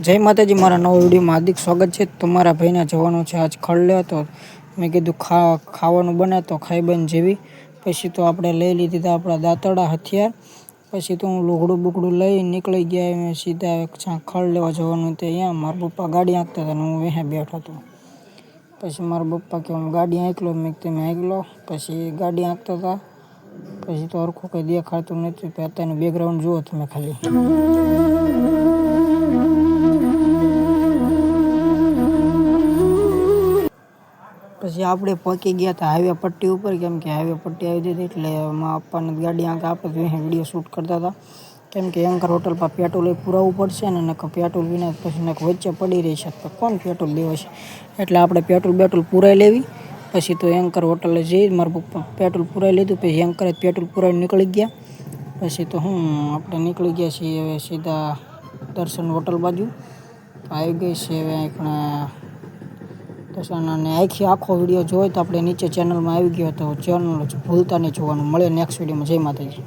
જય માતાજી, મારા નવો વિડીયોમાં હાર્દિક સ્વાગત છે. તમારા ભાઈના જવાનો છે આજ ખડલે તો મેં કીધું ખા, ખાવાનું બને તો ખાઈ બન જેવી. પછી તો આપણે લઈ લીધી હતા આપણા દાંતડા હથિયાર. પછી તો હું લુગડું બુકડું લઈ નીકળી ગયા મેં સીધા જ્યાં ખડ લેવા જવાનું તે અહીંયા. મારા પપ્પા ગાડી આંકતા હતા અને હું અહીંયા બેઠો હતો. પછી મારા પપ્પા કે હું ગાડી આંકલો મેં તમે આંકલો પછી ગાડી આંકતા હતા. પછી તો હરખું કંઈ દેખાડતું નથી અત્યારનું બેકગ્રાઉન્ડ જુઓ તમે ખાલી. પછી આપણે પહોંચી ગયા હતા હાઈવે પટ્ટી ઉપર, કેમ કે હાઈવે પટ્ટી આવી હતી એટલે એમાં આપવાને ગાડી આંક આપણે વીડિયો શૂટ કરતા હતા. કેમ કે એન્કર હોટલ પર પેટ્રોલ એ પુરાવવું પડશે ને નકર પેટ્રોલ વિના પછી નક વચ્ચે પડી રહી છે. તો કોણ પેટ્રોલ લેવા છે? એટલે આપણે પેટ્રોલ બેટ્રોલ પુરાઈ લેવી, પછી તો એન્કર હોટલે જઈ મારા પપ્પા પેટ્રોલ પુરાઈ લીધું, પછી એન્કરે પેટ્રોલ પુરાઈને નીકળી ગયા. પછી તો હું, આપણે નીકળી ગયા છીએ હવે સીધા દર્શન હોટલ બાજુ. આવી ગઈ છે હવે દર્શન અને આખી આખો વીડિયો જોયો તો આપણે નીચે ચેનલમાં આવી ગયો તો ચેનલ ભૂલતા નહીં જોવાનું. મળે નેક્સ્ટ વિડીયોમાં જય માતાજી.